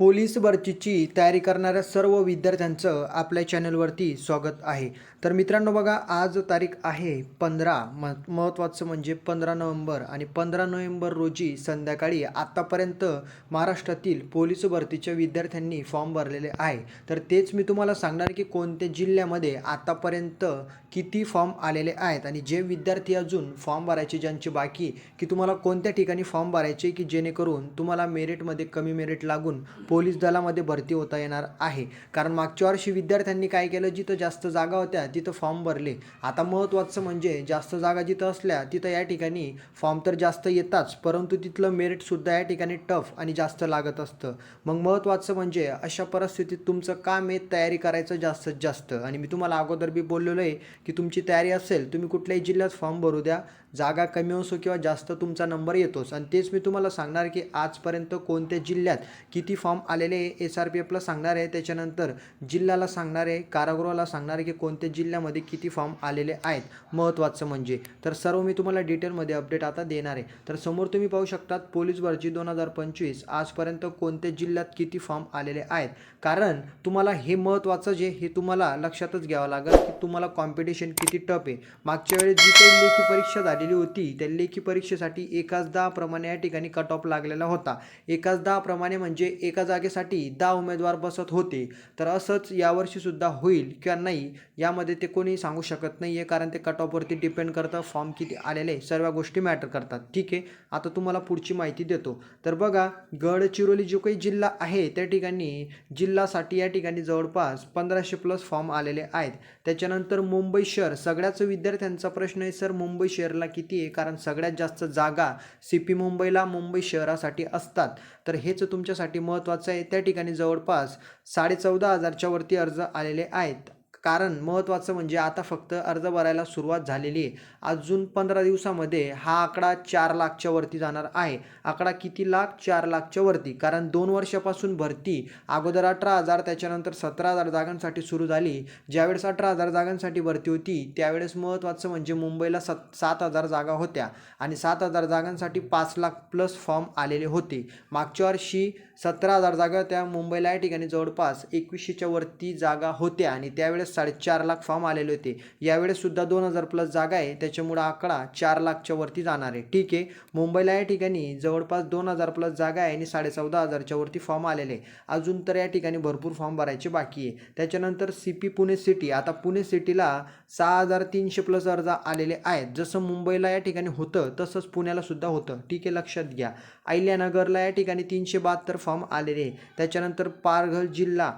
Police भरतीची तयारी करणाऱ्या सर्व विद्यार्थ्यांचं आपल्या चॅनलवरती स्वागत आहे. तर मित्रांनो बघा आज तारीख आहे पंधरा. म महत्त्वाचं म्हणजे पंधरा नोव्हेंबर आणि पंधरा नोव्हेंबर रोजी संध्याकाळी आत्तापर्यंत महाराष्ट्रातील पोलीस भरतीच्या विद्यार्थ्यांनी फॉर्म भरलेले आहे. तर तेच मी तुम्हाला सांगणार की कोणत्या जिल्ह्यामध्ये आत्तापर्यंत किती फॉर्म आलेले आहेत आणि जे विद्यार्थी अजून फॉर्म भरायचे ज्यांचे बाकी की तुम्हाला कोणत्या ठिकाणी फॉर्म भरायचे की जेणेकरून तुम्हाला मेरिटमध्ये कमी मेरिट लागून पोलीस दलामध्ये भरती होता येणार आहे? कारण मागच्या वर्षी विद्यार्थ्यांनी काय केलं? जिथं जास्त जागा होत्या तिथं फॉर्म भरले. आता महत्त्वाचं म्हणजे जास्त जागा जिथं असल्या तिथं या ठिकाणी फॉर्म तर जास्त येताच परंतु तिथलं मेरिटसुद्धा या ठिकाणी टफ आणि जास्त लागत असतं. मग महत्त्वाचं म्हणजे अशा परिस्थितीत तुमचं काम आहे तयारी करायचं जास्तीत जास्त. आणि मी तुम्हाला अगोदर बी बोललेलो आहे की तुमची तयारी असेल तुम्ही कुठल्याही जिल्ह्यात फॉर्म भरू द्या. जागा कमी असो किंवा जास्त तुमचा नंबर येतोच. आणि तेच मी तुम्हाला सांगणार की आजपर्यंत कोणत्या जिल्ह्यात किती फॉर्म आलेले आहे एस आर पी एफला सांगणार आहे. त्याच्यानंतर जिल्ह्याला सांगणार आहे कारागृहाला सांगणार आहे की कोणत्या जिल्ह्यामध्ये किती फॉर्म आलेले आहेत. महत्त्वाचं म्हणजे. तर सर्व मी तुम्हाला डिटेलमध्ये अपडेट आता देणार आहे. तर समोर तुम्ही पाहू शकतात पोलीस भरती दोन हजार पंचवीस. आजपर्यंत कोणत्या जिल्ह्यात किती फॉर्म आलेले आहेत? कारण तुम्हाला हे महत्त्वाचं जे हे तुम्हाला लक्षातच घ्यावं लागेल की तुम्हाला कॉम्पिटिशन किती टफ आहे. मागच्या वेळेस जी काही लेखी परीक्षा झालेली होती. त्या लेखी परीक्षेसाठी एकाच दहा प्रमाणे या ठिकाणी कट ऑफ लागलेला होता. एकाच दहा प्रमाणे म्हणजे एका जागेसाठी दहा उमेदवार बसत होते. तर असंच यावर्षीसुद्धा होईल किंवा नाही यामध्ये ते कोणी सांगू शकत नाही आहे कारण ते कट ऑफवरती डिपेंड करतं. फॉर्म किती आलेले सर्व गोष्टी मॅटर करतात. ठीक आहे? आता तुम्हाला पुढची माहिती देतो. तर बघा गडचिरोली जो काही जिल्हा आहे त्या ठिकाणी जिल्हासाठी या ठिकाणी जवळपास पंधराशे प्लस फॉर्म आलेले आहेत. त्याच्यानंतर मुंबई शहर सगळ्याच विद्यार्थ्यांचा प्रश्न आहे सर मुंबई शहरला किती आहे? कारण सगळ्यात जास्त जागा सी पी मुंबईला मुंबई शहरासाठी असतात. तर हेच तुमच्यासाठी महत्त्वाचं आहे. त्या ठिकाणी जवळपास साडे चौदा हजारच्या वरती अर्ज आलेले आहेत. कारण महत्त्वाचं म्हणजे आता फक्त अर्ज भरायला सुरुवात झालेली आहे. अजून पंधरा दिवसामध्ये हा आकडा चार लाखच्या वरती जाणार आहे. आकडा किती लाख? चार लाखच्या वरती. कारण दोन वर्षापासून भरती. अगोदर अठरा हजार त्याच्यानंतर सतरा हजार जागांसाठी सुरू झाली. ज्यावेळेस अठरा हजार जागांसाठी भरती होती त्यावेळेस महत्त्वाचं म्हणजे मुंबईला सत सात हजार जागा होत्या. आणि सात हजार जागांसाठी पाच लाख प्लस फॉर्म आलेले होते. मागच्या वर्षी सतरा हजार जागा त्या मुंबईला या ठिकाणी जवळपास एकवीसशेच्या वरती जागा होत्या. आणि त्यावेळेस साडेचार लाख फॉर्म आलेले होते. यावेळेससुद्धा दोन हजार प्लस जागा आहे. त्याच्यामुळं आकडा चार लाखच्या वरती जाणार आहे. ठीक आहे. मुंबईला या ठिकाणी जवळपास दोन हजार प्लस जागा आहे आणि साडे चौदा हजारच्या वरती फॉर्म आलेले आहे. अजून तर या ठिकाणी भरपूर फॉर्म भरायचे बाकी आहे. त्याच्यानंतर सी पी पुणे सिटी. आता पुणे सिटीला सहा हजार तीनशे प्लस अर्ज आलेले आहेत. जसं मुंबईला या ठिकाणी होतं तसंच पुण्याला सुद्धा होतं. ठीक आहे. लक्षात घ्या. अहिल्यानगरला या ठिकाणी तीनशे बहात्तर फॉर्म आलेले आहे. त्याच्यानंतर पारघर जिल्हा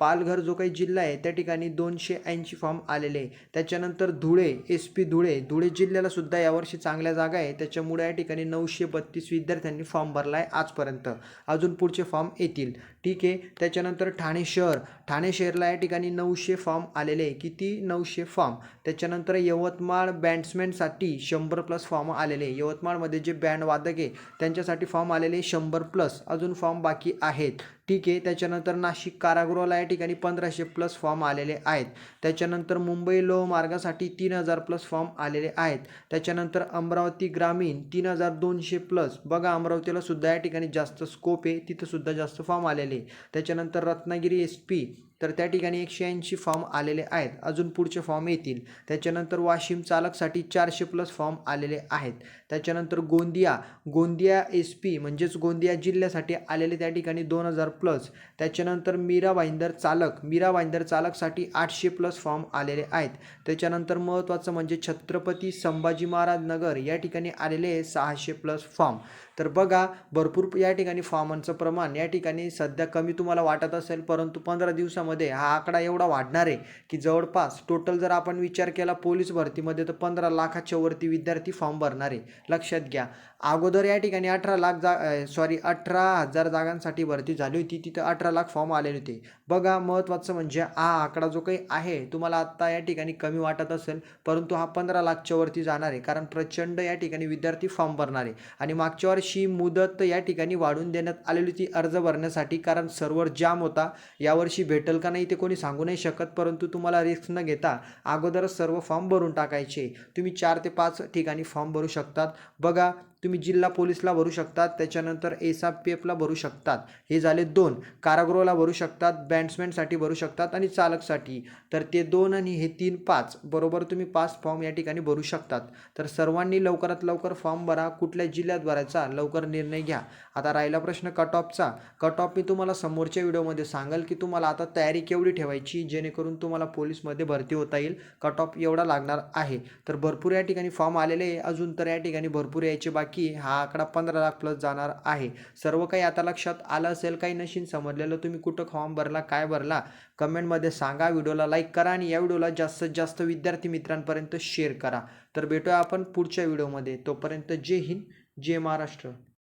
पालघर जो काही जिल्हा आहे त्या ठिकाणी दोनशे ऐंशी फॉर्म आलेले आहे. त्याच्यानंतर धुळे एस पी धुळे धुळे जिल्ह्याला सुद्धा यावर्षी चांगल्या जागा आहे. त्याच्यामुळे या ठिकाणी नऊशे बत्तीस विद्यार्थ्यांनी फॉर्म भरला आहे आजपर्यंत. अजून पुढचे फॉर्म येतील. ठीक आहे. त्याच्यानंतर ठाणे शहर. ठाणे शहरला या ठिकाणी नऊशे फॉर्म आलेले आहे. किती? नऊशे फॉर्म त्याच्यानंतर यवतमाळ बँड्समॅनसाठी शंभर प्लस फॉर्म आलेले आहे. यवतमाळमध्ये जे बँड वादक आहे त्यांच्यासाठी फॉर्म आलेले शंभर प्लस अजून फॉर्म बाकी आहेत. ठीक आहे. त्याच्यानंतर नाशिक कारागृहाला या ठिकाणी पंधराशे प्लस फॉर्म आलेले आहेत. त्याच्यानंतर मुंबई लोह मार्गासाठी तीन हजार प्लस फॉर्म आलेले आहेत. त्याच्यानंतर अमरावती ग्रामीण तीन हजार दोनशे प्लस बघा अमरावतीला सुद्धा या ठिकाणी जास्त स्कोप आहे. तिथंसुद्धा जास्त फॉर्म आलेले त्याच्यानंतर रत्नागिरी एस पी तर त्या ठिकाणी एकशे ऐंशी फॉर्म आलेले आहेत. अजून पुढचे फॉर्म येतील. त्याच्यानंतर वाशिम चालकसाठी चारशे प्लस फॉर्म आलेले आहेत. त्याच्यानंतर गोंदिया गोंदिया एस पी म्हणजेच गोंदिया जिल्ह्यासाठी आलेले त्या ठिकाणी दोन हजार प्लस त्याच्यानंतर मीरा भाईंदर चालक मीरा भाईंदर चालकसाठी आठशे प्लस फॉर्म आलेले आहेत. त्याच्यानंतर महत्त्वाचं म्हणजे छत्रपती संभाजी महाराज नगर या ठिकाणी आलेले सहाशे प्लस फॉर्म तर बघा भरपूर या ठिकाणी फॉर्मांचं प्रमाण. या ठिकाणी सध्या कमी तुम्हाला वाटत असेल परंतु पंधरा दिवसामध्ये हा आकडा एवढा वाढणार आहे की जवळपास टोटल जर आपण विचार केला पोलीस भरतीमध्ये तर पंधरा लाखाच्या वरती विद्यार्थी फॉर्म भरणार आहे. लक्षात घ्या. अगोदर या ठिकाणी अठरा लाख जा सॉरी अठरा हजार जागांसाठी भरती झाली होती. तिथं अठरा लाख फॉर्म आलेले होते. बघा महत्त्वाचं म्हणजे हा आकडा जो काही आहे तुम्हाला आत्ता या ठिकाणी कमी वाटत असेल परंतु हा पंधरा लाखच्या वरती जाणार आहे. कारण प्रचंड या ठिकाणी विद्यार्थी फॉर्म भरणार आहे. आणि मागच्या वर्षी मुदत या ठिकाणी वाढून देण्यात आलेली होती अर्ज भरण्यासाठी कारण सर्व्हर जाम होता. यावर्षी भेटेल का नाही ते कोणी सांगू नाही शकत परंतु तुम्हाला रिस्क न घेता अगोदरच सर्व फॉर्म भरून टाकायचे. तुम्ही चार ते पाच ठिकाणी फॉर्म भरू शकतात. बघा तुम्ही जिल्हा पोलीसला भरू शकतात त्याच्यानंतर एस आर पी एफला भरू शकतात. हे झाले दोन. कारागृहाला भरू शकतात बॅट्समॅनसाठी भरू शकतात आणि चालकसाठी. तर ते दोन आणि हे तीन पाच. बरोबर तुम्ही पाच फॉर्म या ठिकाणी भरू शकतात. तर सर्वांनी लवकरात लवकर फॉर्म भरा. कुठल्या जिल्ह्यात भरायचा लवकर निर्णय घ्या. आता राहिला प्रश्न कट ऑफचा कट ऑफ मी तुम्हाला समोरच्या व्हिडिओमध्ये सांगाल की तुम्हाला आता तयारी केवढी ठेवायची जेणेकरून तुम्हाला पोलीसमध्ये भरती होता येईल. कट ऑफ एवढा लागणार आहे. तर भरपूर या ठिकाणी फॉर्म आलेले आहे. अजून तर या ठिकाणी भरपूर यायचे बाकी की हा आकडा पंधरा लाख प्लस जाणार आहे. सर्व काही आता लक्षात आलं असेल काही नशीन समजलेलं तुम्ही कुठं फॉर्म भरला काय भरला कमेंटमध्ये सांगा. व्हिडिओला लाईक करा आणि या व्हिडिओला जास्तीत जास्त विद्यार्थी मित्रांपर्यंत शेअर करा. तर भेटूया आपण पुढच्या व्हिडिओमध्ये तोपर्यंत जय हिंद जय महाराष्ट्र.